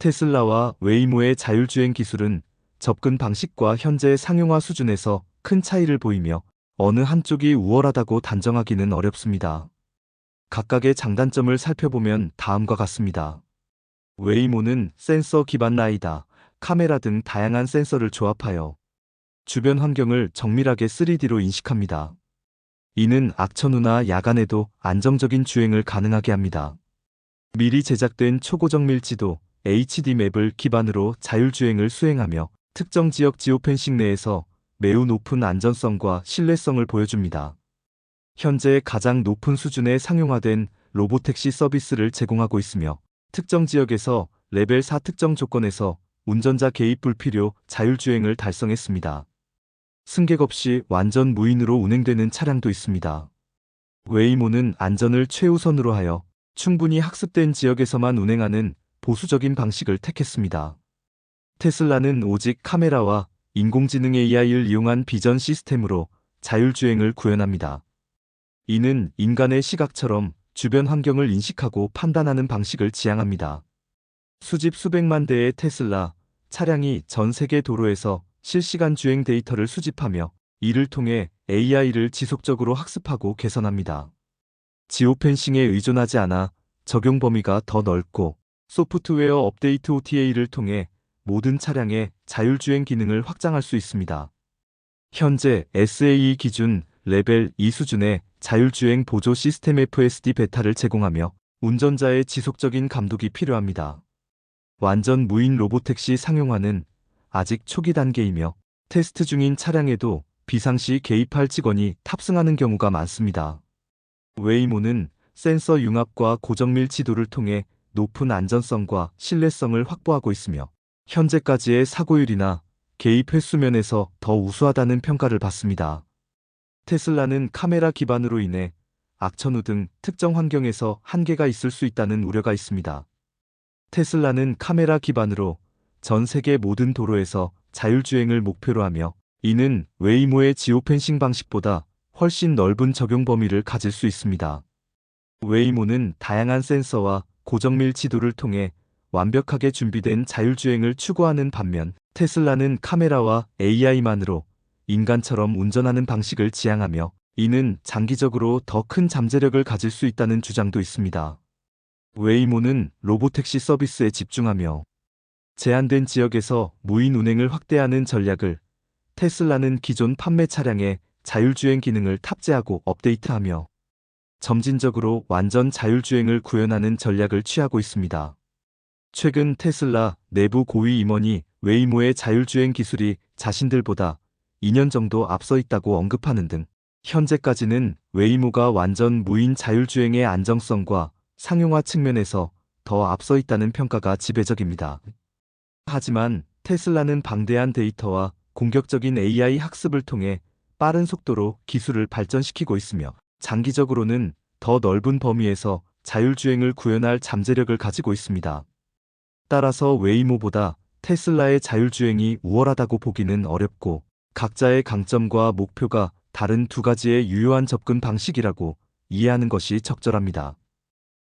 테슬라와 웨이모의 자율주행 기술은 접근 방식과 현재 상용화 수준에서 큰 차이를 보이며 어느 한쪽이 우월하다고 단정하기는 어렵습니다. 각각의 장단점을 살펴보면 다음과 같습니다. 웨이모는 센서 기반 라이다, 카메라 등 다양한 센서를 조합하여 주변 환경을 정밀하게 3D로 인식합니다. 이는 악천후나 야간에도 안정적인 주행을 가능하게 합니다. 미리 제작된 초고정밀 지도 HD 맵을 기반으로 자율주행을 수행하며 특정 지역 지오펜싱 내에서 매우 높은 안전성과 신뢰성을 보여줍니다. 현재 가장 높은 수준의 상용화된 로보택시 서비스를 제공하고 있으며 특정 지역에서 레벨 4 특정 조건에서 운전자 개입 불필요 자율주행을 달성했습니다. 승객 없이 완전 무인으로 운행되는 차량도 있습니다. 웨이모는 안전을 최우선으로 하여 충분히 학습된 지역에서만 운행하는 보수적인 방식을 택했습니다. 테슬라는 오직 카메라와 인공지능 AI를 이용한 비전 시스템으로 자율주행을 구현합니다. 이는 인간의 시각처럼 주변 환경을 인식하고 판단하는 방식을 지향합니다. 수집 수백만 대의 테슬라 차량이 전 세계 도로에서 실시간 주행 데이터를 수집하며 이를 통해 AI를 지속적으로 학습하고 개선합니다. 지오펜싱에 의존하지 않아 적용 범위가 더 넓고 소프트웨어 업데이트 OTA를 통해 모든 차량의 자율주행 기능을 확장할 수 있습니다. 현재 SAE 기준 레벨 2 수준의 자율주행 보조 시스템 FSD 베타를 제공하며 운전자의 지속적인 감독이 필요합니다. 완전 무인 로보택시 상용화는 아직 초기 단계이며 테스트 중인 차량에도 비상시 개입할 직원이 탑승하는 경우가 많습니다. 웨이모는 센서 융합과 고정밀 지도를 통해 높은 안전성과 신뢰성을 확보하고 있으며 현재까지의 사고율이나 개입 횟수 면에서 더 우수하다는 평가를 받습니다. 테슬라는 카메라 기반으로 인해 악천후 등 특정 환경에서 한계가 있을 수 있다는 우려가 있습니다. 테슬라는 카메라 기반으로 전 세계 모든 도로에서 자율주행을 목표로 하며 이는 웨이모의 지오펜싱 방식보다 훨씬 넓은 적용 범위를 가질 수 있습니다. 웨이모는 다양한 센서와 고정밀 지도를 통해 완벽하게 준비된 자율주행을 추구하는 반면 테슬라는 카메라와 AI만으로 인간처럼 운전하는 방식을 지향하며 이는 장기적으로 더 큰 잠재력을 가질 수 있다는 주장도 있습니다. 웨이모는 로보택시 서비스에 집중하며 제한된 지역에서 무인 운행을 확대하는 전략을 테슬라는 기존 판매 차량에 자율주행 기능을 탑재하고 업데이트하며 점진적으로 완전 자율주행을 구현하는 전략을 취하고 있습니다. 최근 테슬라 내부 고위 임원이 웨이모의 자율주행 기술이 자신들보다 2년 정도 앞서 있다고 언급하는 등 현재까지는 웨이모가 완전 무인 자율주행의 안정성과 상용화 측면에서 더 앞서 있다는 평가가 지배적입니다. 하지만 테슬라는 방대한 데이터와 공격적인 AI 학습을 통해 빠른 속도로 기술을 발전시키고 있으며 장기적으로는 더 넓은 범위에서 자율주행을 구현할 잠재력을 가지고 있습니다. 따라서 웨이모보다 테슬라의 자율주행이 우월하다고 보기는 어렵고 각자의 강점과 목표가 다른 두 가지의 유효한 접근 방식이라고 이해하는 것이 적절합니다.